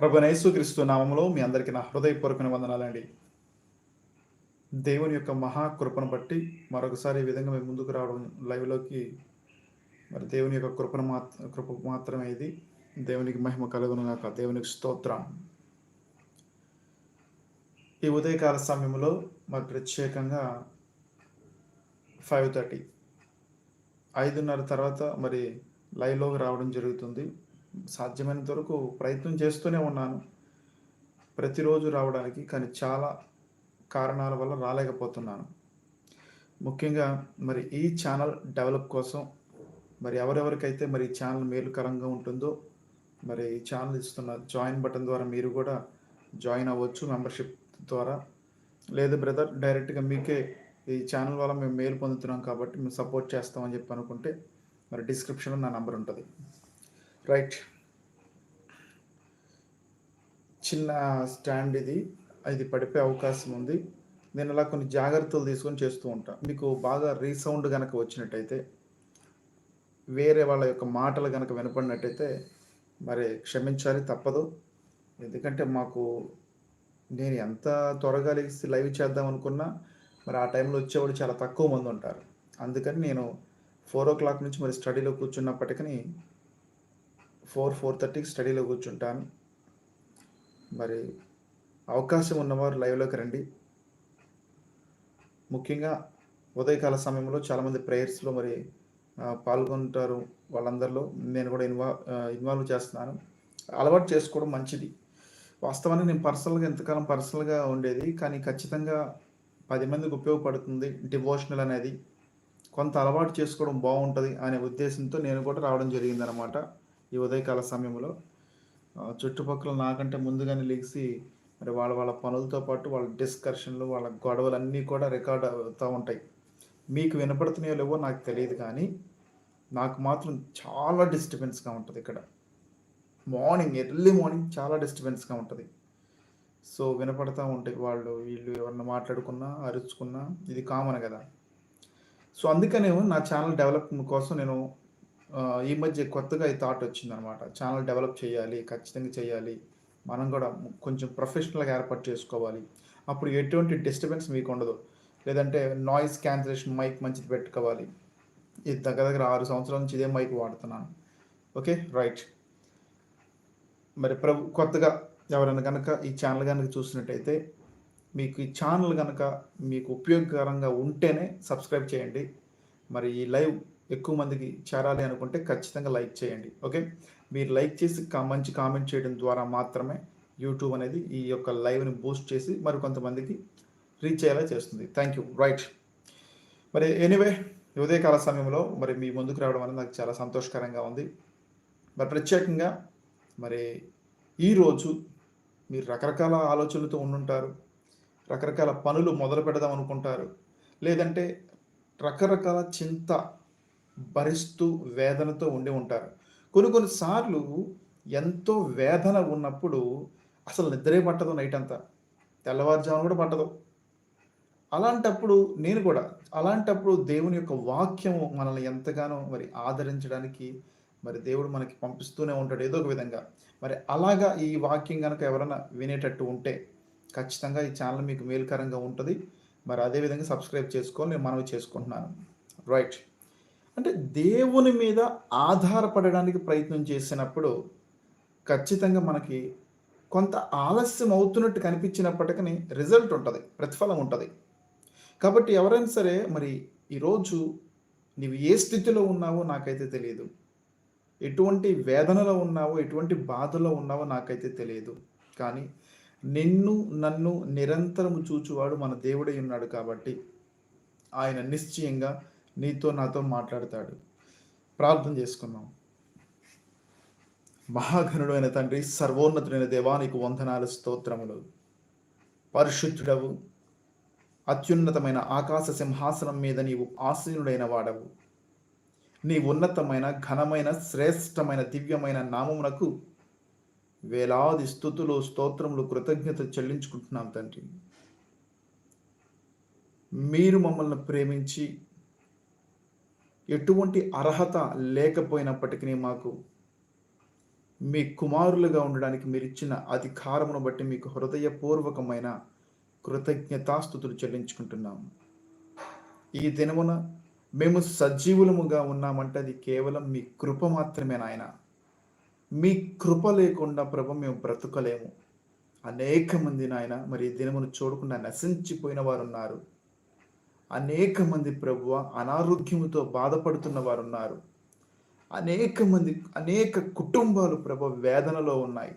ప్రభు క్రీస్తు నామంలో మీ అందరికీ నా హృదయపూర్వకమైన వందనాలండి దేవుని యొక్క మహాకృపను బట్టి మరొకసారి ఈ విధంగా మేము ముందుకు రావడం లైవ్లోకి మరి దేవుని యొక్క కృపను మాత్ర కృప మాత్రమే ఇది. దేవునికి మహిమ కలుగును గాక దేవునికి స్తోత్రం. ఈ ఉదయకాల సమయంలో మరి ప్రత్యేకంగా ఫైవ్ థర్టీ ఐదున్నర తర్వాత మరి లైవ్లోకి రావడం జరుగుతుంది. సాధ్యమైనంత వరకు ప్రయత్నం చేస్తూనే ఉన్నాను. ప్రతిరోజు రావడానికి కానీ చాలా కారణాల వల్ల రాలేకపోతున్నాను. ముఖ్యంగా మరి ఈ ఛానల్ డెవలప్ కోసం మరి ఎవరెవరికైతే మరి ఈ ఛానల్ మేలుకరంగా ఉంటుందో మరి ఈ ఛానల్ ఇస్తున్న జాయిన్ బటన్ ద్వారా మీరు కూడా జాయిన్ అవ్వచ్చు మెంబర్షిప్ ద్వారా. లేదు బ్రదర్ డైరెక్ట్గా మీకే ఈ ఛానల్ వల్ల మేము మేలు పొందుతున్నాం కాబట్టి మేము సపోర్ట్ చేస్తామని చెప్పి అనుకుంటే మరి డిస్క్రిప్షన్లో నా నంబర్ ఉంటుంది. రైట్ చిన్న స్టాండ్ ఇది. ఇది పడిపోయే అవకాశం ఉంది. నేను అలా కొన్ని జాగ్రత్తలు తీసుకొని చేస్తూ ఉంటాను మీకు బాగా రీసౌండ్ కనుక వచ్చినట్టయితే వేరే వాళ్ళ యొక్క మాటలు కనుక వినపడినట్టయితే మరి క్షమించాలి తప్పదు. ఎందుకంటే మాకు నేను ఎంత త్వరగా లేచి లైవ్ చేద్దాం అనుకున్నా మరి ఆ టైంలో వచ్చేవాడు చాలా తక్కువ మంది ఉంటారు. అందుకని నేను ఫోర్ ఓ క్లాక్ నుంచి మరి స్టడీలో కూర్చున్నప్పటికీ ఫోర్ ఫోర్ థర్టీకి స్టడీలో కూర్చుంటాను మరి అవకాశం ఉన్నవారు లైవ్లోకి రండి. ముఖ్యంగా ఉదయకాల సమయంలో చాలామంది ప్రేయర్స్లో మరి పాల్గొంటారు వాళ్ళందరిలో. నేను కూడా ఇన్వాల్వ్ ఇన్వాల్వ్ చేస్తున్నాను. అలవాటు చేసుకోవడం మంచిది. వాస్తవానికి నేను పర్సనల్గా ఎంతకాలం పర్సనల్గా ఉండేది కానీ ఖచ్చితంగా పది మందికి ఉపయోగపడుతుంది డివోషనల్ అనేది. కొంత అలవాటు చేసుకోవడం బాగుంటుంది అనే ఉద్దేశంతో నేను కూడా రావడం జరిగిందనమాట ఈ ఉదయకాల సమయంలో చుట్టుపక్కల నాకంటే ముందుగానే లెగిసి మరి వాళ్ళ వాళ్ళ పనులతో పాటు వాళ్ళ డిస్కషన్లు వాళ్ళ గొడవలు అన్నీ కూడా రికార్డ్ అవుతూ ఉంటాయి. మీకు వినపడుతున్నాయో లేవో నాకు తెలియదు కానీ నాకు మాత్రం చాలా డిస్టర్బెన్స్గా ఉంటుంది ఇక్కడ. మార్నింగ్ ఎర్లీ మార్నింగ్ చాలా డిస్టర్బెన్స్గా ఉంటుంది. సో వినపడతా ఉంటాయి వాళ్ళు వీళ్ళు ఎవరన్నా మాట్లాడుకున్నా అరుచుకున్నా ఇది కామన్ కదా. సో అందుకనే నా ఛానల్ డెవలప్మెంట్ కోసం నేను ఈ మధ్య కొత్తగా ఈ థాట్ వచ్చిందనమాట ఛానల్ డెవలప్ చేయాలి ఖచ్చితంగా చేయాలి. మనం కూడా కొంచెం ప్రొఫెషనల్గా ఏర్పాటు చేసుకోవాలి. అప్పుడు ఎటువంటి డిస్టర్బెన్స్ మీకు ఉండదు. లేదంటే నాయిస్ క్యాన్సిలేషన్ మైక్ మంచిది పెట్టుకోవాలి. ఇది దగ్గర దగ్గర ఆరు సంవత్సరాల నుంచి ఇదే మైక్ వాడుతున్నాను. ఓకే? రైట్. మరి ప్రభు కొత్తగా ఎవరైనా కనుక ఈ ఛానల్ కనుక చూసినట్టయితే మీకు ఈ ఛానల్ కనుక మీకు ఉపయోగకరంగా ఉంటేనే సబ్స్క్రైబ్ చేయండి. మరి ఈ లైవ్ ఎక్కువ మందికి చేరాలి అనుకుంటే ఖచ్చితంగా లైక్ చేయండి ఓకే? మీరు లైక్ చేసి కా- మంచి కామెంట్ చేయడం ద్వారా మాత్రమే యూట్యూబ్ అనేది ఈ యొక్క లైవ్ని బూస్ట్ చేసి మరి కొంతమందికి రీచ్ అయ్యేలా చేస్తుంది. Thank you. రైట్. మరి ఎనీవే ఉదయకాల సమయంలో మరి మీ ముందుకు రావడం అనేది నాకు చాలా సంతోషకరంగా ఉంది. మరి ప్రత్యేకంగా మరి ఈరోజు మీరు రకరకాల ఆలోచనలతో ఉండుంటారు రకరకాల పనులు మొదలు పెడదాం అనుకుంటారు లేదంటే రకరకాల చింత భరిస్తూ వేదనతో ఉండి ఉంటారు. కొన్ని కొన్నిసార్లు ఎంతో వేదన ఉన్నప్పుడు అసలు నిద్రే పట్టదు నైట్ అంతా. తెల్లవారుజామున కూడా పట్టదు. అలాంటప్పుడు నేను కూడా అలాంటప్పుడు దేవుని యొక్క వాక్యము మనల్ని ఎంతగానో మరి ఆదరించడానికి మరి దేవుడు మనకి పంపిస్తూనే ఉంటాడు ఏదో ఒక విధంగా. మరి అలాగా ఈ వాక్యం కనుక ఎవరైనా వినేటట్టు ఉంటే ఖచ్చితంగా ఈ ఛానల్ మీకు మేలుకరంగా ఉంటుంది. మరి అదే విధంగా సబ్స్క్రైబ్ చేసుకోవాలి నేను మనవి చేసుకుంటున్నాను. రైట్. అంటే దేవుని మీద ఆధారపడడానికి ప్రయత్నం చేసినప్పుడు ఖచ్చితంగా మనకి కొంత ఆలస్యం అవుతున్నట్టు కనిపించినప్పటికీ రిజల్ట్ ఉంటుంది ప్రతిఫలం ఉంటుంది. కాబట్టి ఎవరైనా సరే మరి ఈరోజు నీవు ఏ స్థితిలో ఉన్నావో నాకైతే తెలియదు. ఎటువంటి వేదనలో ఉన్నావో ఎటువంటి బాధలో ఉన్నావో నాకైతే తెలియదు. కానీ నిన్ను నన్ను నిరంతరము చూచువాడు మన దేవుడై ఉన్నాడు కాబట్టి ఆయన నిశ్చయంగా నీతో నాతో మాట్లాడతాడు. ప్రార్థన చేసుకున్నాం మహాఘనుడైన తండ్రి సర్వోన్నతుడైన దేవానికి వందనాలు స్తోత్రములు. పరిశుద్ధుడవు అత్యున్నతమైన ఆకాశ సింహాసనం మీద నీవు ఆసీనుడైన వాడవు. నీ ఉన్నతమైన ఘనమైన శ్రేష్టమైన దివ్యమైన నామమునకు వేలాది స్థుతులు స్తోత్రములు కృతజ్ఞత చెల్లించుకుంటున్నాం తండ్రి. మీరు మమ్మల్ని ప్రేమించి ఎటువంటి అర్హత లేకపోయినప్పటికీ మాకు మీ కుమారులుగా ఉండడానికి మీరు ఇచ్చిన అధికారమును బట్టి మీకు హృదయపూర్వకమైన కృతజ్ఞతాస్థుతులు చెల్లించుకుంటున్నాము. ఈ దినమున మేము సజీవులముగా ఉన్నామంటే అది కేవలం మీ కృప మాత్రమే నాయన. మీ కృప లేకుండా ప్రభు మేము బ్రతకలేము. అనేక మంది నాయన మరి ఈ దినమును చూడకుండా నశించిపోయిన వారు ఉన్నారు అనేక మంది ప్రభువ అనారోగ్యంతో బాధపడుతున్న వారు ఉన్నారు అనేక మంది అనేక కుటుంబాలు ప్రభు వేదనలో ఉన్నాయి.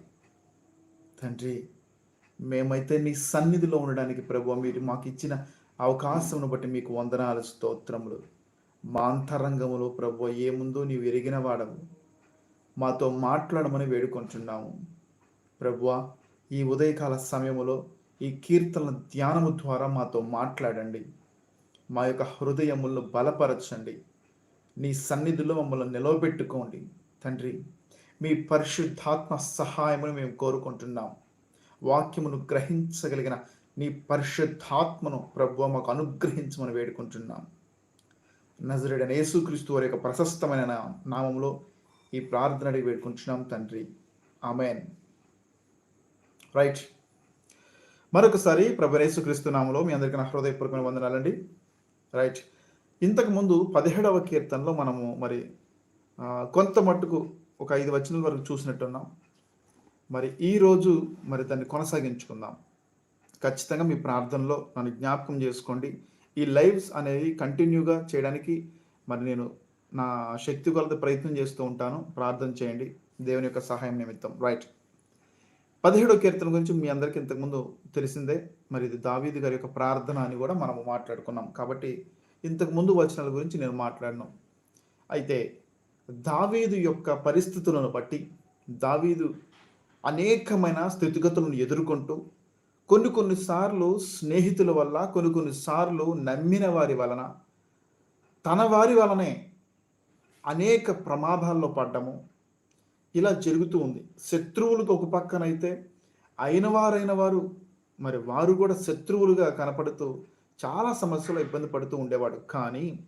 తండ్రి మేమైతే నీ సన్నిధిలో ఉండడానికి ప్రభు మీరు మాకు ఇచ్చిన అవకాశమును బట్టి మీకు వందనాలు స్తోత్రములు. మా అంతరంగములో ప్రభు ఏముందో నీవు ఎరిగిన వాడవు. మాతో మాట్లాడమని వేడుకుంటున్నాము ప్రభువ ఈ ఉదయకాల సమయములో ఈ కీర్తన ధ్యానము ద్వారా మాతో మాట్లాడండి. మా యొక్క హృదయములను బలపరచండి. నీ సన్నిధిలో మమ్మల్ని నిలవబెట్టుకోండి. తండ్రి మీ పరిశుద్ధాత్మ సహాయమును మేము కోరుకుంటున్నాం. వాక్యమును గ్రహించగలిగిన నీ పరిశుద్ధాత్మను ప్రభు మాకు అనుగ్రహించమని వేడుకుంటున్నాం. నజరుడైన యేసుక్రీస్తు వారి యొక్క ప్రశస్తమైన నామంలో ఈ ప్రార్థన అడిగి వేడుకుంటున్నాం తండ్రి. ఆమెన్. రైట్. మరొకసారి ప్రభు యేసుక్రీస్తు నామములో మీ అందరికీ నా హృదయపూర్వకమైన వందనాలండి. రైట్. ఇంతకు ముందు పదిహేడవ కీర్తనలో మనము మరి కొంత మట్టుకు ఒక ఐదు వచనం వరకు చూసినట్టున్నాం మరి ఈ రోజు మరి దాన్ని కొనసాగించుకుందాం. ఖచ్చితంగా మీ ప్రార్థనలో నన్ను జ్ఞాపకం చేసుకోండి. ఈ లైవ్స్ అనేవి కంటిన్యూగా చేయడానికి మరి నేను నా శక్తి కొలత ప్రయత్నం చేస్తూ ఉంటాను. ప్రార్థన చేయండి. దేవుని యొక్క సహాయం నిమిత్తం. రైట్. పదిహేడో కీర్తన గురించి మీ అందరికీ ఇంతకుముందు తెలిసిందే. మరి ఇది దావీదు గారి యొక్క ప్రార్థన అని కూడా మనము మాట్లాడుకున్నాం. కాబట్టి ఇంతకుముందు వచనాల గురించి నేను మాట్లాడినాం. అయితే దావీదు యొక్క పరిస్థితులను బట్టి దావీదు అనేకమైన స్థితిగతులను ఎదుర్కొంటూ కొన్ని కొన్నిసార్లు స్నేహితుల వల్ల కొన్ని కొన్నిసార్లు నమ్మిన వారి వలన తన వారి వలనే అనేక ప్రమాదాల్లో పడ్డము ఇలా జరుగుతూ ఉంది. శత్రువులకు ఒక పక్కనైతే అయిన వారైన వారు మరి వారు కూడా శత్రువులుగా కనపడుతూ చాలా సమస్యలు ఇబ్బంది పడుతూ ఉండేవాడు. కానీ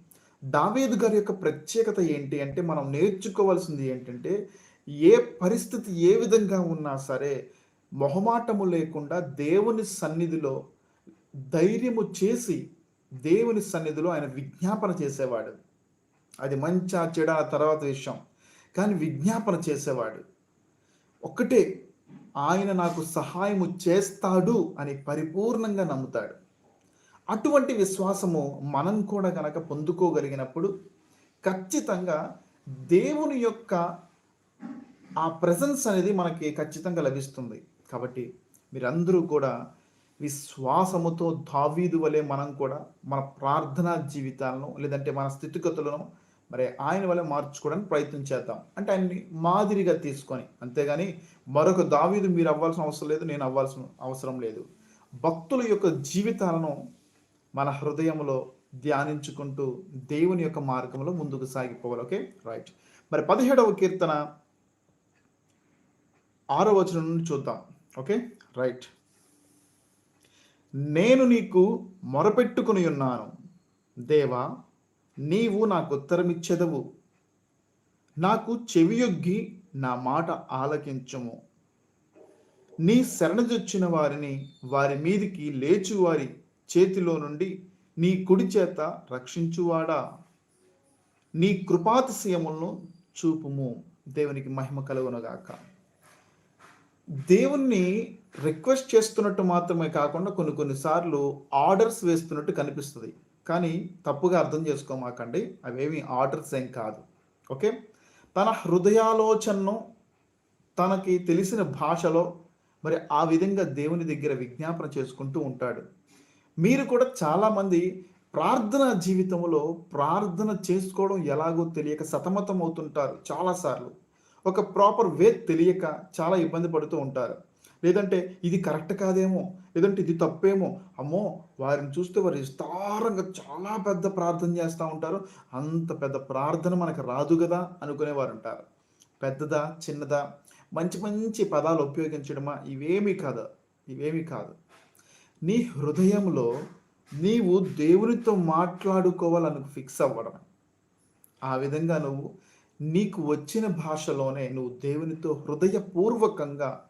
దావేదు గారి యొక్క ప్రత్యేకత ఏంటి అంటే మనం నేర్చుకోవాల్సింది ఏంటంటే ఏ పరిస్థితి ఏ విధంగా ఉన్నా సరే మొహమాటము లేకుండా దేవుని సన్నిధిలో ధైర్యము చేసి దేవుని సన్నిధిలో ఆయన విజ్ఞాపన చేసేవాడు. అది మంచా చెడ ఆ తర్వాత విషయం. కానీ విజ్ఞాపన చేసేవాడు. ఒక్కటే ఆయన నాకు సహాయము చేస్తాడు అని పరిపూర్ణంగా నమ్ముతాడు. అటువంటి విశ్వాసము మనం కూడా కనుక పొందుకోగలిగినప్పుడు ఖచ్చితంగా దేవుని యొక్క ఆ ప్రజెన్స్ అనేది మనకి ఖచ్చితంగా లభిస్తుంది. కాబట్టి మీరందరూ కూడా విశ్వాసముతో దావీదు వలె మనం కూడా మన ప్రార్థనా జీవితాలను లేదంటే మన స్థితిగతులను మరి ఆయన వల్ల మార్చుకోవడానికి ప్రయత్నం చేద్దాం. అంటే ఆయన్ని మాదిరిగా తీసుకొని అంతేగాని మరొక దావీదు మీరు అవ్వాల్సిన అవసరం లేదు నేను అవ్వాల్సిన అవసరం లేదు. భక్తుల యొక్క జీవితాలను మన హృదయంలో ధ్యానించుకుంటూ దేవుని యొక్క మార్గంలో ముందుకు సాగిపోవాలి ఓకే? రైట్. మరి పదిహేడవ కీర్తన ఆరో వచనం నుండి చూద్దాం ఓకే? రైట్. నేను నీకు మొరపెట్టుకుని ఉన్నాను దేవా నీవు నాకు ఉత్తరమిచ్చెదవు. నాకు చెవియొగ్గి నా మాట ఆలకించము. నీ శరణజొచ్చిన వారిని వారి మీదికి లేచు వారి చేతిలో నుండి నీ కుడి చేత రక్షించువాడా. నీ కృపాతిశయములను చూపుము. దేవునికి మహిమ కలుగునగాక. దేవుణ్ణి రిక్వెస్ట్ చేస్తున్నట్టు మాత్రమే కాకుండా కొన్ని కొన్నిసార్లు ఆర్డర్స్ వేస్తున్నట్టు కనిపిస్తుంది. కానీ తప్పుగా అర్థం చేసుకోమాకండి. అవేమి ఆర్డర్స్ ఏం కాదు. ఓకే? తన హృదయాలోచనను తనకి తెలిసిన భాషలో మరి ఆ విధంగా దేవుని దగ్గర విజ్ఞాపన చేసుకుంటూ ఉంటాడు. మీరు కూడా చాలామంది ప్రార్థన జీవితంలో ప్రార్థన చేసుకోవడం ఎలాగో తెలియక సతమతం అవుతుంటారు చాలాసార్లు. ఒక ప్రాపర్ వే తెలియక చాలా ఇబ్బంది పడుతూ ఉంటారు. లేదంటే ఇది కరెక్ట్ కాదేమో లేదంటే ఇది తప్పేమో. అమ్మో వారిని చూస్తే వారు విస్తారంగా చాలా పెద్ద ప్రార్థన చేస్తూ ఉంటారు. అంత పెద్ద ప్రార్థన మనకు రాదు కదా అనుకునేవారు ఉంటారు. పెద్దదా చిన్నదా? మంచి మంచి పదాలు ఉపయోగించడమా? ఇవేమీ కాదు. ఇవేమీ కాదు. నీ హృదయంలో నీవు దేవునితో మాట్లాడుకోవాలని ఫిక్స్ అవ్వడం. ఆ విధంగా నువ్వు నీకు వచ్చిన భాషలోనే నువ్వు దేవునితో హృదయపూర్వకంగా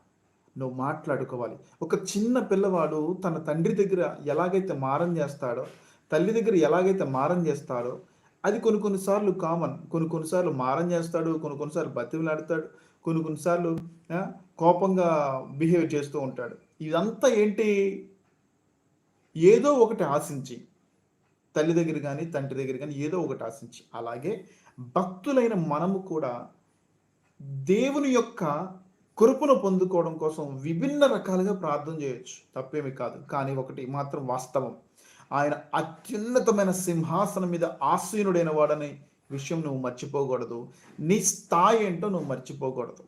నువ్వు మాట్లాడుకోవాలి. ఒక చిన్న పిల్లవాడు తన తండ్రి దగ్గర ఎలాగైతే మారం చేస్తాడో తల్లి దగ్గర ఎలాగైతే మారం చేస్తాడో అది కొన్ని కొన్నిసార్లు కామన్ కొన్ని కొన్నిసార్లు మారం చేస్తాడు కొన్ని కొన్నిసార్లు బతిమలాడతాడు కొన్ని కొన్నిసార్లు కోపంగా బిహేవ్ చేస్తూ ఉంటాడు. ఇదంతా ఏంటి? ఏదో ఒకటి ఆశించి తల్లి దగ్గర కానీ తండ్రి దగ్గర కానీ ఏదో ఒకటి ఆశించి. అలాగే భక్తులైన మనము కూడా దేవుని యొక్క కురుపును పొందుకోవడం కోసం విభిన్న రకాలుగా ప్రార్థన చేయొచ్చు. తప్పేమి కాదు. కానీ ఒకటి మాత్రం వాస్తవం. ఆయన అత్యున్నతమైన సింహాసనం మీద ఆసీనుడైన వాడని విషయం నువ్వు మర్చిపోకూడదు. నీ స్థాయి ఏంటో నువ్వు మర్చిపోకూడదు.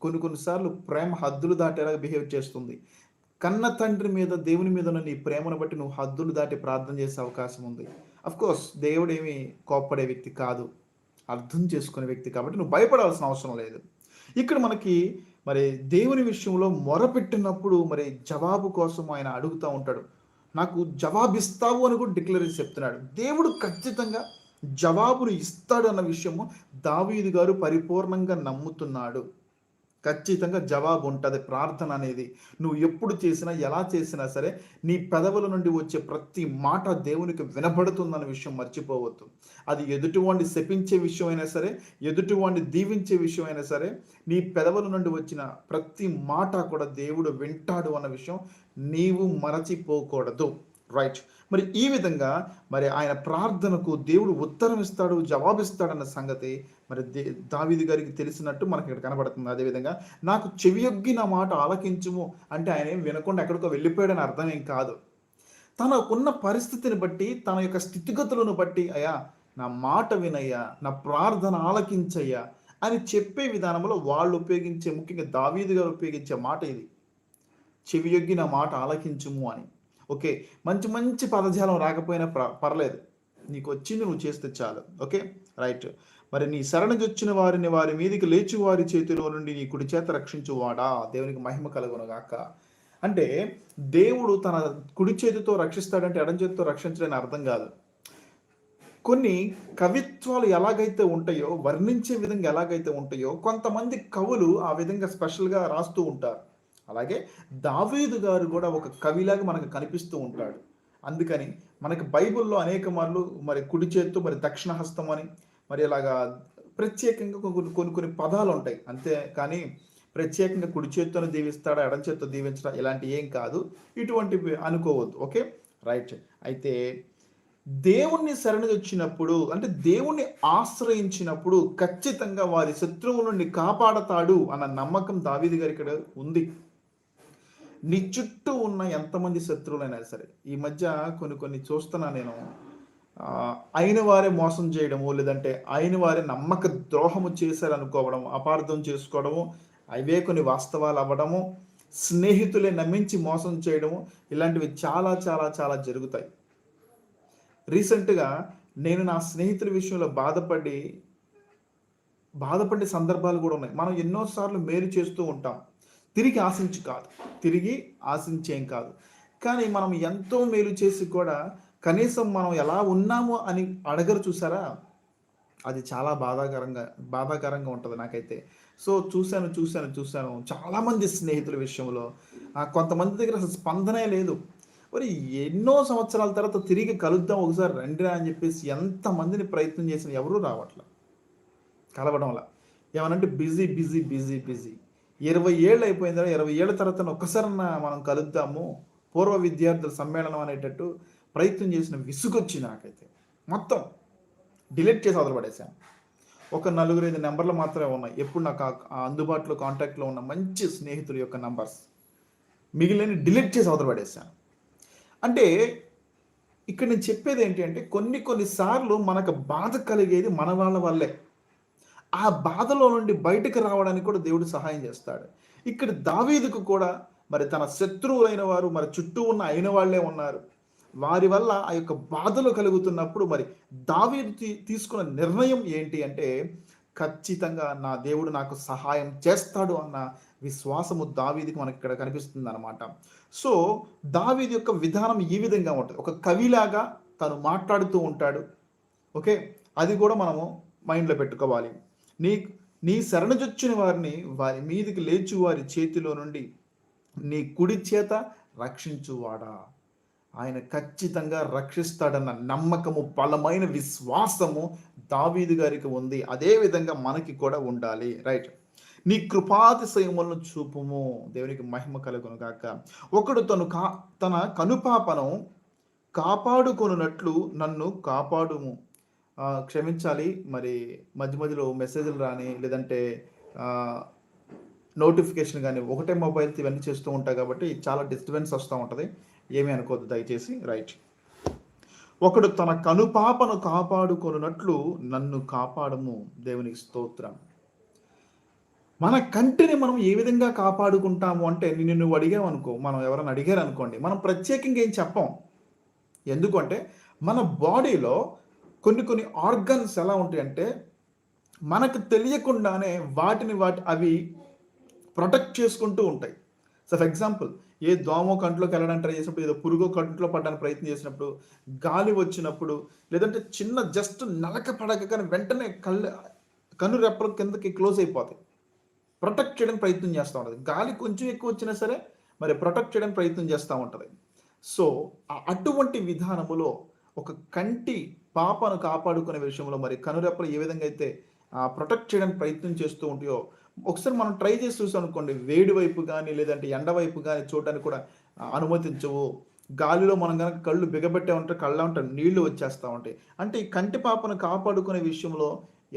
కొన్ని కొన్నిసార్లు ప్రేమ హద్దులు దాటేలా బిహేవ్ చేస్తుంది. కన్న తండ్రి మీద దేవుని మీద ఉన్న నీ ప్రేమను బట్టి నువ్వు హద్దులు దాటి ప్రార్థన చేసే అవకాశం ఉంది. కోర్స్ దేవుడు ఏమి కోప్పడే వ్యక్తి కాదు. అర్థం చేసుకునే వ్యక్తి కాబట్టి నువ్వు భయపడాల్సిన అవసరం లేదు. ఇక్కడ మనకి మరి దేవుని విషయంలో మొరపెట్టినప్పుడు మరి జవాబు కోసం ఆయన అడుగుతూ ఉంటాడు. నాకు జవాబిస్తావు అని కూడా డిక్లేర్ చేసి చెప్తున్నాడు. దేవుడు ఖచ్చితంగా జవాబును ఇస్తాడు అన్న విషయము దావీదు గారు పరిపూర్ణంగా నమ్ముతున్నాడు. ఖచ్చితంగా జవాబు ఉంటుంది ప్రార్థన అనేది. నువ్వు ఎప్పుడు చేసినా ఎలా చేసినా సరే నీ పెదవుల నుండి వచ్చే ప్రతి మాట దేవునికి వినబడుతుందన్న విషయం మర్చిపోవద్దు. అది ఎదుటివాడిని శపించే విషయమైనా సరే ఎదుటివాడిని దీవించే విషయమైనా సరే నీ పెదవుల నుండి వచ్చిన ప్రతి మాట కూడా దేవుడు వింటాడు అన్న విషయం నీవు మరచిపోకూడదు. రైట్ మరి ఈ విధంగా మరి ఆయన ప్రార్థనకు దేవుడు ఉత్తరం ఇస్తాడు జవాబిస్తాడన్న సంగతి మరి దే దావిది గారికి తెలిసినట్టు మనకి ఇక్కడ కనబడుతుంది. అదేవిధంగా నాకు చెవియొగ్గి నా మాట ఆలకించుము అంటే ఆయన ఏం వినకుండా ఎక్కడికో వెళ్ళిపోయాడని అర్థం ఏం కాదు. తనకున్న పరిస్థితిని బట్టి తన యొక్క స్థితిగతులను బట్టి అయ్యా నా మాట వినయ్యా నా ప్రార్థన ఆలకించయ్యా అని చెప్పే విధానంలో వాళ్ళు ఉపయోగించే ముఖ్యంగా దావీదు గారు ఉపయోగించే మాట ఇది. చెవియొగ్గి నా మాట ఆలకించుము అని. ఓకే మంచి మంచి పదజాలం రాకపోయినా ప- పర్లేదు. నీకు వచ్చింది నువ్వు చేస్తే చాలు. Okay right. మరి నీ శరణజొచ్చిన వారిని వారి మీదకి లేచి వారి చేతిలో నుండి నీ కుడి చేత రక్షించువాడా? దేవునికి మహిమ కలుగునుగాక అంటే దేవుడు తన కుడి చేతితో రక్షిస్తాడంటే ఎడం చేతితో రక్షించడని అర్థం కాదు. కొన్ని కవిత్వాలు ఎలాగైతే ఉంటాయో వర్ణించే విధంగా ఎలాగైతే ఉంటాయో కొంతమంది కవులు ఆ విధంగా స్పెషల్గా రాస్తూ ఉంటారు. అలాగే దావీదు గారు కూడా ఒక కవిలాగా మనకు కనిపిస్తూ ఉంటాడు. అందుకని మనకి బైబిల్లో అనేక మార్లు మరి కుడి చేత్తో మరి దక్షిణ హస్తం అని మరి ఇలాగా ప్రత్యేకంగా కొన్ని కొన్ని కొన్ని పదాలు ఉంటాయి. అంతే కానీ ప్రత్యేకంగా కుడి చేత్తోనే దీవిస్తాడా ఎడం చేత్తో దీవించడా ఇలాంటి ఏం కాదు. ఇటువంటివి అనుకోవద్దు. ఓకే? రైట్. అయితే దేవుణ్ణి శరణొచ్చినప్పుడు అంటే దేవుణ్ణి ఆశ్రయించినప్పుడు ఖచ్చితంగా వారి శత్రువుల నుండి కాపాడతాడు అన్న నమ్మకం దావీది గారి ఇక్కడ ఉంది. నీ చుట్టూ ఉన్న ఎంతమంది శత్రువులైనా సరే ఈ మధ్య కొన్ని కొన్ని చూస్తున్నా నేను అయిన వారే మోసం చేయడము లేదంటే అయిన వారే నమ్మక ద్రోహము చేశారు అనుకోవడం అపార్థం చేసుకోవడము అవే కొన్ని వాస్తవాలు అవ్వడము స్నేహితులే నమ్మించి మోసం చేయడము ఇలాంటివి చాలా చాలా చాలా జరుగుతాయి. రీసెంట్గా నేను నా స్నేహితుల విషయంలో బాధపడి బాధపడే సందర్భాలు కూడా ఉన్నాయి. మనం ఎన్నోసార్లు మేలు చేస్తూ ఉంటాం. తిరిగి ఆశించు కాదు. తిరిగి ఆశించేం కాదు. కానీ మనం ఎంతో మేలు చేసి కూడా కనీసం మనం ఎలా ఉన్నామో అని అడగరు చూసారా? అది చాలా బాధాకరంగా బాధాకరంగా ఉంటుంది నాకైతే. సో చూశాను చూశాను చూశాను. చాలామంది స్నేహితుల విషయంలో ఆ, కొంతమంది దగ్గర అసలు స్పందనే లేదు. మరి ఎన్నో సంవత్సరాల తర్వాత తిరిగి కలుద్దాం ఒకసారి రండిరా అని చెప్పేసి ఎంతమందిని ప్రయత్నం చేసిన ఎవరూ రావట్లే. కలవడంలా ఏమనంటే బిజీ బిజీ బిజీ బిజీ. ఇరవై ఏళ్ళు అయిపోయిన ఇరవై ఏళ్ళ తర్వాత ఒక్కసారి మనం కలుద్దాము పూర్వ విద్యార్థుల సమ్మేళనం అనేటట్టు ప్రయత్నం చేసిన విసుగొచ్చి నాకైతే. మొత్తం డిలీట్ చేసి వదలబడేశాను. ఒక నలుగురు ఐదు నెంబర్లు మాత్రమే ఉన్నాయి. ఎప్పుడు నాకు అందుబాటులో కాంటాక్ట్లో ఉన్న మంచి స్నేహితుల యొక్క నంబర్స్. మిగిలిన డిలీట్ చేసి వదలబడేశాను. అంటే ఇక్కడ నేను చెప్పేది ఏంటి అంటే కొన్ని కొన్నిసార్లు మనకు బాధ కలిగేది మన వాళ్ళ వల్లే. ఆ బాధలో నుండి బయటకు రావడానికి కూడా దేవుడు సహాయం చేస్తాడు. ఇక్కడ దావీదుకు కూడా మరి తన శత్రువులైన వారు మరి చుట్టూ ఉన్న అయిన వాళ్ళే ఉన్నారు. వారి వల్ల ఆ యొక్క బాధలు కలుగుతున్నప్పుడు మరి దావీదు తీ- తీసుకున్న నిర్ణయం ఏంటి అంటే ఖచ్చితంగా నా దేవుడు నాకు సహాయం చేస్తాడు అన్న విశ్వాసము దావీదికి మనకి ఇక్కడ కనిపిస్తుంది అనమాట సో దావీది యొక్క విధానం ఈ విధంగా ఉంటుంది. ఒక కవిలాగా తను మాట్లాడుతూ ఉంటాడు. ఓకే? అది కూడా మనము మైండ్లో పెట్టుకోవాలి. నీ నీ శరణజొచ్చిన వారిని వారి మీదికి లేచు వారి చేతిలో నుండి నీ కుడి చేత రక్షించువాడా? ఆయన ఖచ్చితంగా రక్షిస్తాడన్న నమ్మకము బలమైన విశ్వాసము దావీదు గారికి ఉంది. అదే విధంగా మనకి కూడా ఉండాలి. రైట్. నీ కృపాతిశయములను చూపుము. దేవునికి మహిమ కలుగును గాక. ఒకడు తను కా తన కనుపాపను కాపాడుకొనున్నట్లు నన్ను కాపాడుము. క్షమించాలి. మరి మధ్య మధ్యలో మెసేజ్లు రాని లేదంటే నోటిఫికేషన్ కానీ ఒకటే మొబైల్ ఇవన్నీ చేస్తూ ఉంటాయి కాబట్టి చాలా డిస్టర్బెన్స్ వస్తూ ఉంటుంది. ఏమీ అనుకోవద్దు దయచేసి. రైట్. ఒకడు తన కనుపాపను కాపాడుకొనున్నట్లు నన్ను కాపాడము దేవునికి స్తోత్రం. మన కంటిని మనం ఏ విధంగా కాపాడుకుంటాము అంటే నిన్ను నువ్వు అడిగావు మనం ఎవరైనా అడిగారు అనుకోండి మనం ప్రత్యేకంగా ఏం చెప్పం. ఎందుకంటే మన బాడీలో కొన్ని కొన్ని ఆర్గన్స్ ఎలా ఉంటాయి అంటే మనకు తెలియకుండానే వాటిని వాటి అవి ప్రొటెక్ట్ చేసుకుంటూ ఉంటాయి. సో ఫర్ ఎగ్జాంపుల్ ఏ దోమో కంట్లోకి వెళ్ళడానికి ట్రై చేసినప్పుడు ఏదో పురుగో కంట్లో పడడానికి ప్రయత్నం చేసినప్పుడు గాలి వచ్చినప్పుడు లేదంటే చిన్న జస్ట్ నలక పడక కానీ వెంటనే కళ్ళు కన్ను రెప్పల కిందకి క్లోజ్ అయిపోతాయి. ప్రొటెక్ట్ చేయడానికి ప్రయత్నం చేస్తూ ఉంటుంది. గాలి కొంచెం ఎక్కువ వచ్చినా సరే మరి ప్రొటెక్ట్ చేయడానికి ప్రయత్నం చేస్తూ ఉంటుంది. సో ఆ- అటువంటి విధానములో ఒక కంటి పాపను కాపాడుకునే విషయంలో మరి కనురెప్పలు ఏ విధంగా అయితే ప్రొటెక్ట్ చేయడానికి ప్రయత్నం చేస్తూ ఉంటాయో ఒకసారి మనం ట్రై చేసి చూసాం అనుకోండి వేడి వైపు కానీ లేదంటే ఎండ వైపు కానీ చూడడానికి కూడా అనుమతించవు. గాలిలో మనం కనుక కళ్ళు బిగబెట్టే ఉంటే కళ్ళ ఉంటే నీళ్ళు వచ్చేస్తూ ఉంటాయి. అంటే ఈ కంటి పాపను కాపాడుకునే విషయంలో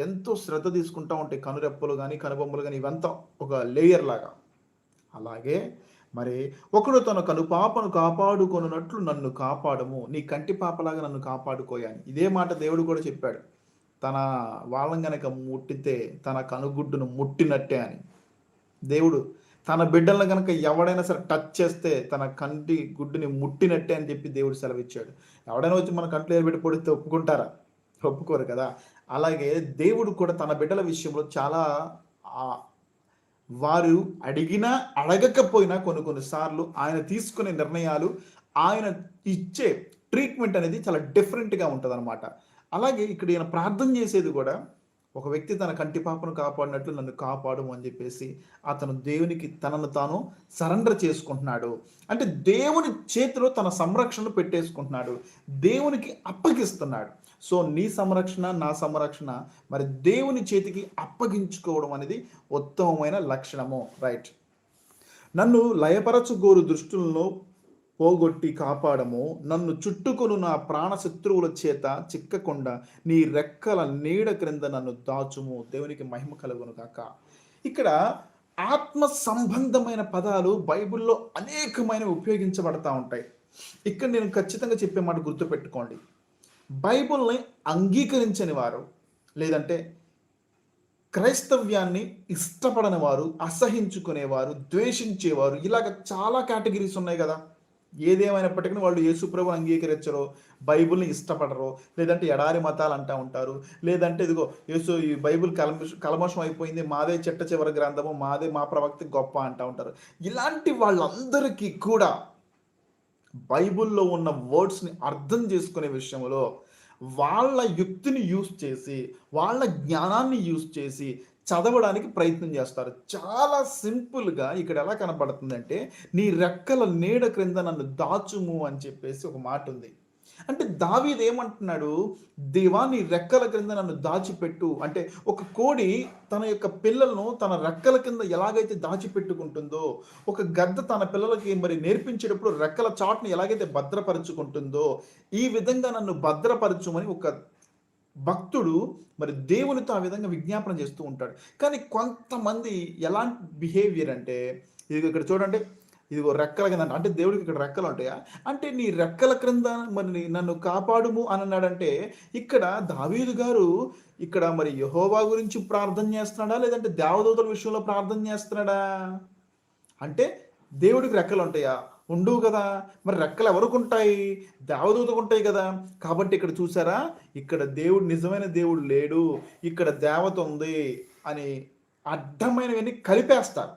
ఎంతో శ్రద్ధ తీసుకుంటూ ఉంటాయి కనురెప్పలు కానీ కనుబొమ్మలు కానీ ఇవంతా ఒక లేయర్ లాగా. అలాగే మరి ఒకడు తన కను పాపను కాపాడుకొనున్నట్లు నన్ను కాపాడము నీ కంటి పాపలాగా నన్ను కాపాడుకోయాని ఇదే మాట దేవుడు కూడా చెప్పాడు. తన వాళ్ళని గనక ముట్టితే తన కనుగుడ్డును ముట్టినట్టే అని. దేవుడు తన బిడ్డలను కనుక ఎవడైనా సరే టచ్ చేస్తే తన కంటి గుడ్డుని ముట్టినట్టే అని చెప్పి దేవుడు సెలవిచ్చాడు. ఎవడైనా వచ్చి మన కంట్లో ఏర్పెట్టి పొడితే ఒప్పుకుంటారా? ఒప్పుకోరు కదా. అలాగే దేవుడు కూడా తన బిడ్డల విషయంలో చాలా వారు అడిగినా అడగకపోయినా కొన్ని కొన్నిసార్లు ఆయన తీసుకునే నిర్ణయాలు ఆయన ఇచ్చే ట్రీట్మెంట్ అనేది చాలా డిఫరెంట్గా ఉంటుంది అనమాట అలాగే ఇక్కడ ఈయన ప్రార్థన చేసేది కూడా ఒక వ్యక్తి తన కంటి పాపను కాపాడినట్లు నన్ను కాపాడు అని చెప్పేసి అతను దేవునికి తనను తాను సరెండర్ చేసుకుంటున్నాడు. అంటే దేవుని చేతిలో తన సంరక్షణ పెట్టేసుకుంటున్నాడు. దేవునికి అప్పగిస్తున్నాడు. సో నీ సంరక్షణ నా సంరక్షణ మరి దేవుని చేతికి అప్పగించుకోవడం అనేది ఉత్తమమైన లక్షణము. రైట్ నన్ను లయపరచు గోరు దృష్టులను పోగొట్టి కాపాడము. నన్ను చుట్టుకొను నా ప్రాణ శత్రువుల చేత చిక్కకుండా. నీ రెక్కల నీడ క్రింద నన్ను దాచుము. దేవునికి మహిమ కలుగును కాక ఇక్కడ ఆత్మ సంబంధమైన పదాలు బైబిల్లో అనేకమైన ఉపయోగించబడతా ఉంటాయి. ఇక్కడ నేను ఖచ్చితంగా చెప్పే మాట గుర్తుపెట్టుకోండి. బైబిల్ని అంగీకరించని వారు లేదంటే క్రైస్తవ్యాన్ని ఇష్టపడని వారు అసహించుకునేవారు ద్వేషించేవారు ఇలాగ చాలా కేటగిరీస్ ఉన్నాయి కదా. ఏదేమైనప్పటికీ వాళ్ళు యేసుప్రభు అంగీకరించరు బైబిల్ని ఇష్టపడరు లేదంటే ఎడారి మతాలు అంటూ ఉంటారు లేదంటే ఇదిగో యేసు ఈ బైబిల్ కలమ కలమోషం అయిపోయింది మాదే చెట్ట చివరి గ్రంథము మాదే మా ప్రవక్తి గొప్ప అంటూ ఉంటారు. ఇలాంటి వాళ్ళందరికీ కూడా బైబిల్లో ఉన్న వర్డ్స్ని అర్థం చేసుకునే విషయంలో వాళ్ళ యుక్తిని యూస్ చేసి వాళ్ళ జ్ఞానాన్ని యూస్ చేసి చదవడానికి ప్రయత్నం చేస్తారు. చాలా సింపుల్గా ఇక్కడ ఎలా కనపడుతుందంటే నీ రెక్కల నీడ క్రింద నన్ను దాచుము అని చెప్పేసి ఒక మాట ఉంది. అంటే దావీది ఏమంటున్నాడు? దేవా నీ రెక్కల క్రింద నన్ను దాచిపెట్టు. అంటే ఒక కోడి తన యొక్క పిల్లలను తన రెక్కల కింద ఎలాగైతే దాచిపెట్టుకుంటుందో ఒక గద్ద తన పిల్లలకి మరి నేర్పించేటప్పుడు రెక్కల చాటును ఎలాగైతే భద్రపరుచుకుంటుందో ఈ విధంగా నన్ను భద్రపరచుమని ఒక భక్తుడు మరి దేవునితో ఆ విధంగా విజ్ఞాపన చేస్తూ ఉంటాడు. కానీ కొంతమంది ఎలాంటి బిహేవియర్ అంటే ఇది ఇక్కడ చూడండి ఇదిగో రెక్కల కింద అంటే దేవుడికి ఇక్కడ రెక్కలు ఉంటాయా? అంటే నీ రెక్కల క్రింద మరి నన్ను కాపాడుము అని అన్నాడంటే ఇక్కడ దావీదు గారు ఇక్కడ మరి యహోవా గురించి ప్రార్థన చేస్తున్నాడా? లేదంటే దేవదూతల విషయంలో ప్రార్థన చేస్తున్నాడా? అంటే దేవుడికి రెక్కలు ఉంటాయా? ఉండవు కదా. మరి రెక్కలు ఎవరికి ఉంటాయి దేవదూతకు ఉంటాయి కదా. కాబట్టి ఇక్కడ చూసారా ఇక్కడ దేవుడు నిజమైన దేవుడు లేడు. ఇక్కడ దేవత ఉంది అని అడ్డమైనవన్నీ కలిపేస్తారు.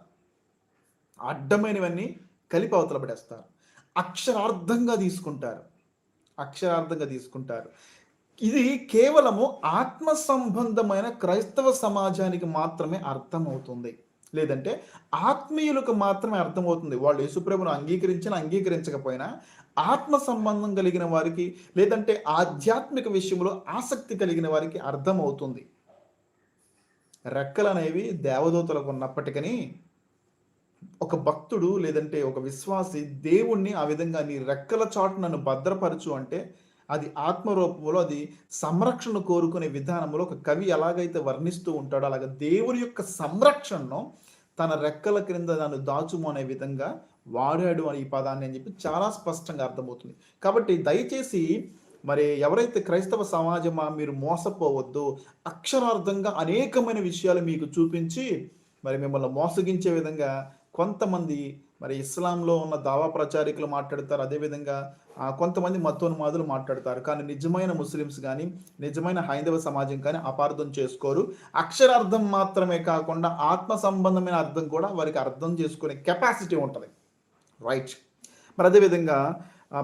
అడ్డమైనవన్నీ కలిపి అవతల పడేస్తారు. అక్షరార్థంగా తీసుకుంటారు. అక్షరార్థంగా తీసుకుంటారు. ఇది కేవలము ఆత్మ సంబంధమైన క్రైస్తవ సమాజానికి మాత్రమే అర్థమవుతుంది. లేదంటే ఆత్మీయులకు మాత్రమే అర్థమవుతుంది. వాళ్ళు యేసుప్రభును అంగీకరించిన అంగీకరించకపోయినా ఆత్మ సంబంధం కలిగిన వారికి లేదంటే ఆధ్యాత్మిక విషయంలో ఆసక్తి కలిగిన వారికి అర్థమవుతుంది. రెక్కలు అనేవి దేవదూతలకు ఉన్నప్పటికని ఒక భక్తుడు లేదంటే ఒక విశ్వాసి దేవుణ్ణి ఆ విధంగా నీ రెక్కల చాటు నన్ను భద్రపరచు అంటే అది ఆత్మరూపంలో అది సంరక్షణ కోరుకునే విధానంలో ఒక కవి ఎలాగైతే వర్ణిస్తూ ఉంటాడో అలాగే దేవుని యొక్క సంరక్షణను తన రెక్కల క్రింద నన్ను దాచుము అనే విధంగా వాడాడు అని ఈ పదాన్ని అని చెప్పి చాలా స్పష్టంగా అర్థమవుతుంది. కాబట్టి దయచేసి మరి ఎవరైతే క్రైస్తవ సమాజమా మీరు మోసపోవద్దు అక్షరార్థంగా అనేకమైన విషయాలు మీకు చూపించి మరి మిమ్మల్ని మోసగించే విధంగా కొంతమంది మరి ఇస్లాంలో ఉన్న దావా ప్రచారికులు మాట్లాడతారు. అదేవిధంగా కొంతమంది మత్తోన్మాదులు మాట్లాడతారు. కానీ నిజమైన ముస్లిమ్స్ కానీ నిజమైన హైందవ సమాజం కానీ అపార్థం చేసుకోరు. అక్షరార్థం మాత్రమే కాకుండా ఆత్మ సంబంధమైన అర్థం కూడా వారికి అర్థం చేసుకునే కెపాసిటీ ఉంటుంది. రైట్. మరి అదేవిధంగా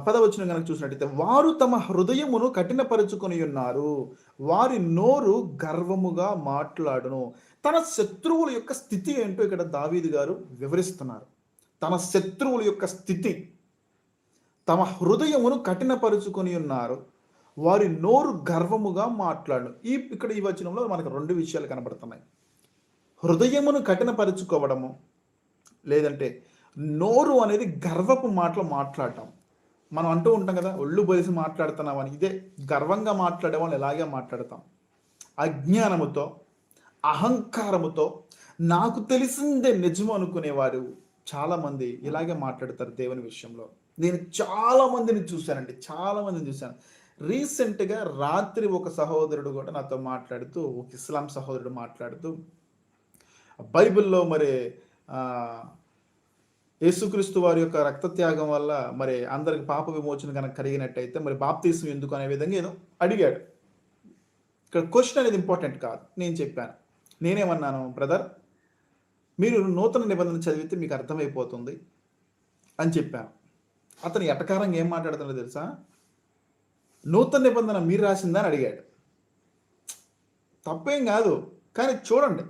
పదవచనం కనుక చూసినట్టయితే వారు తమ హృదయమును కఠినపరుచుకొని ఉన్నారు. వారి నోరు గర్వముగా మాట్లాడును. తన శత్రువుల యొక్క స్థితి ఏంటో ఇక్కడ దావీదు గారు వివరిస్తున్నారు. తన శత్రువుల యొక్క స్థితి తమ హృదయమును కఠినపరుచుకొని ఉన్నారు. వారి నోరు గర్వముగా మాట్లాడు. ఈ ఇక్కడ ఈ వచనంలో మనకు రెండు విషయాలు కనబడుతున్నాయి. హృదయమును కఠినపరుచుకోవడము లేదంటే నోరు అనేది గర్వపు మాటలు మాట్లాడటం. మనం అంటూ ఉంటాం కదా ఒళ్ళు బలిసి మాట్లాడుతున్నాం అని. ఇదే గర్వంగా మాట్లాడే వాళ్ళు ఇలాగే మాట్లాడతాం. అజ్ఞానముతో అహంకారముతో నాకు తెలిసిందే నిజం అనుకునేవారు. చాలామంది ఇలాగే మాట్లాడతారు దేవుని విషయంలో. నేను చాలా మందిని చూశానండి చాలా మందిని చూశాను. రీసెంట్గా రాత్రి ఒక సహోదరుడు కూడా నాతో మాట్లాడుతూ ఒక ఇస్లాం సహోదరుడు మాట్లాడుతూ బైబిల్లో మరి యేసుక్రీస్తు వారి యొక్క రక్తత్యాగం వల్ల మరి అందరికి పాప విమోచన కనుక కలిగినట్టయితే మరి బాప్తీసం ఎందుకు అనే విధంగా ఏదో అడిగాడు. ఇక్కడ క్వశ్చన్ అనేది ఇంపార్టెంట్ కాదు నేను చెప్పాను. నేనేమన్నాను బ్రదర్? మీరు నూతన నిబంధన చదివితే మీకు అర్థమైపోతుంది అని చెప్పాను. అతను ఎటకారంగా ఏం మాట్లాడుతున్నాడో తెలుసా? నూతన నిబంధన మీరు రాసిందని అడిగాడు. తప్పేం కాదు కానీ చూడండి.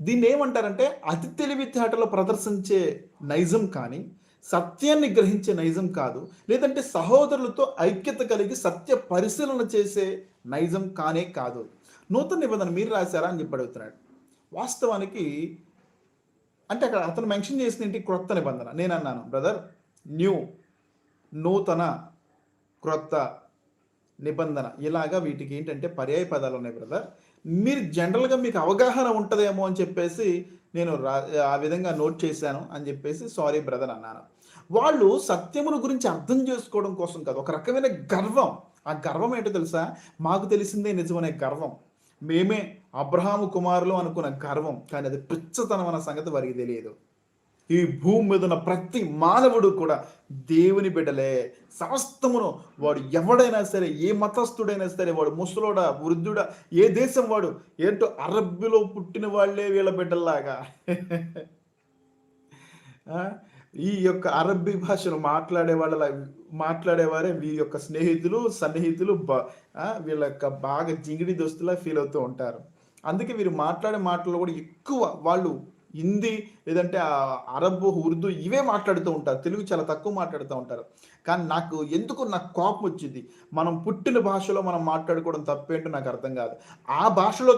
దీన్ని ఏమంటారంటే అతి తెలివితేటలో ప్రదర్శించే నైజం కానీ సత్యాన్ని గ్రహించే నైజం కాదు లేదంటే సహోదరులతో ఐక్యత కలిగి సత్య పరిశీలన చేసే నైజం కానే కాదు. నూతన నిబంధన మీరు రాశారా అని చెప్పి అడుగుతున్నాడు. వాస్తవానికి అంటే అక్కడ అతను మెన్షన్ చేసిన ఏంటి? క్రొత్త నిబంధన. నేను అన్నాను బ్రదర్ న్యూ నూతన క్రొత్త నిబంధన. ఇలాగా వీటికి ఏంటంటే పర్యాయ పదాలు ఉన్నాయి బ్రదర్ మీరు జనరల్గా మీకు అవగాహన ఉంటుందేమో అని చెప్పేసి నేను రా ఆ విధంగా నోట్ చేశాను అని చెప్పేసి సారీ బ్రదర్ అన్నాను. వాళ్ళు సత్యమును గురించి అర్థం చేసుకోవడం కోసం కాదు ఒక రకమైన గర్వం. ఆ గర్వం ఏంటో తెలుసా? మాకు తెలిసిందే నిజమనే గర్వం. మేమే అబ్రహాము కుమారులు అనుకున్న గర్వం కానీ అది పిచ్చతనం అన్న సంగతి వారికి తెలియదు. ఈ భూమి మీద ఉన్న ప్రతి మానవుడు కూడా దేవుని బిడ్డలే. సమస్తమును వాడు ఎవడైనా సరే ఏ మతస్థుడైనా సరే వాడు ముసలోడా వృద్ధుడా ఏ దేశం వాడు ఏంటో అరబ్బీలో పుట్టిన వాళ్ళే వీళ్ళ బిడ్డల్లాగా. ఈ యొక్క అరబ్బీ భాషను మాట్లాడే వాళ్ళ మాట్లాడేవారే వీరి యొక్క స్నేహితులు సన్నిహితులు బా వీళ్ళ యొక్క బాగా జింగిడి దోస్తులా ఫీల్ అవుతూ ఉంటారు. అందుకే వీరు మాట్లాడే మాటల్లో కూడా ఎక్కువ వాళ్ళు హిందీ లేదంటే అరబ్ ఉర్దూ ఇవే మాట్లాడుతూ ఉంటారు. తెలుగు చాలా తక్కువ మాట్లాడుతూ ఉంటారు. కానీ నాకు ఎందుకు నాకు కోపం వచ్చింది. మనం పుట్టిన భాషలో మనం మాట్లాడుకోవడం తప్పేంటో నాకు అర్థం కాదు. ఆ భాషలో తప్ప